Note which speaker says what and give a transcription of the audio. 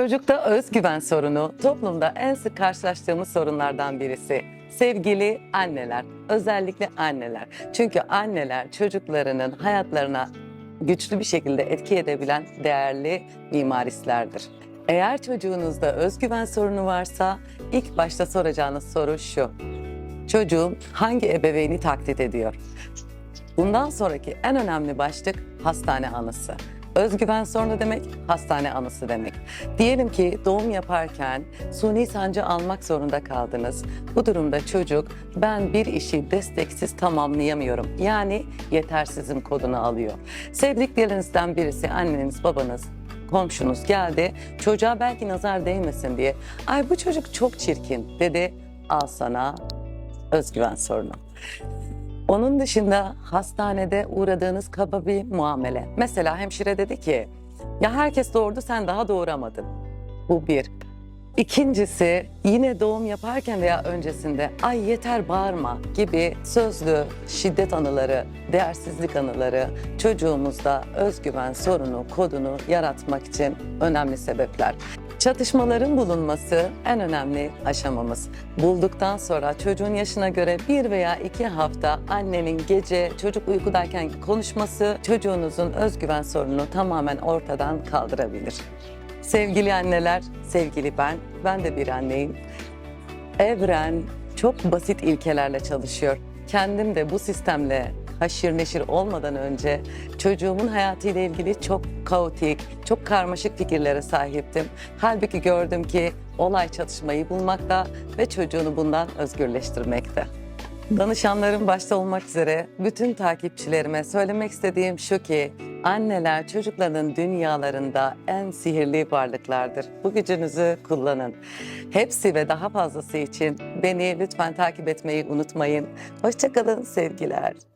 Speaker 1: Çocukta özgüven sorunu toplumda en sık karşılaştığımız sorunlardan birisi. Sevgili anneler, özellikle anneler. Çünkü anneler çocuklarının hayatlarına güçlü bir şekilde etki edebilen değerli mimarislerdir. Eğer çocuğunuzda özgüven sorunu varsa ilk başta soracağınız soru şu. Çocuğum hangi ebeveyni taklit ediyor? Bundan sonraki en önemli başlık hastane anısı. Özgüven sorunu demek, hastane anısı demek. Diyelim ki doğum yaparken suni sancı almak zorunda kaldınız. Bu durumda çocuk ben bir işi desteksiz tamamlayamıyorum. Yani yetersizim kodunu alıyor. Sevdiklerinizden birisi anneniz, babanız, komşunuz geldi. Çocuğa belki nazar değmesin diye. Ay bu çocuk çok çirkin dedi. Al sana özgüven sorunu. Onun dışında hastanede uğradığınız kaba bir muamele. Mesela hemşire dedi ki, ya herkes doğurdu sen daha doğuramadın. Bu bir. İkincisi yine doğum yaparken veya öncesinde ay yeter bağırma gibi sözlü şiddet anıları, değersizlik anıları çocuğumuzda özgüven sorunu, kodunu yaratmak için önemli sebepler. Çatışmaların bulunması en önemli aşamamız. Bulduktan sonra çocuğun yaşına göre bir veya iki hafta annenin gece çocuk uykudayken konuşması çocuğunuzun özgüven sorununu tamamen ortadan kaldırabilir. Sevgili anneler, sevgili ben, ben de bir anneyim. Evren çok basit ilkelerle çalışıyor. Kendim de bu sistemle haşir neşir olmadan önce çocuğumun hayatıyla ilgili çok kaotik, çok karmaşık fikirlere sahiptim. Halbuki gördüm ki olay çatışmayı bulmakta ve çocuğunu bundan özgürleştirmekte. Danışanlarım başta olmak üzere bütün takipçilerime söylemek istediğim şu ki anneler çocuklarının dünyalarında en sihirli varlıklardır. Bu gücünüzü kullanın. Hepsi ve daha fazlası için beni lütfen takip etmeyi unutmayın. Hoşçakalın sevgiler.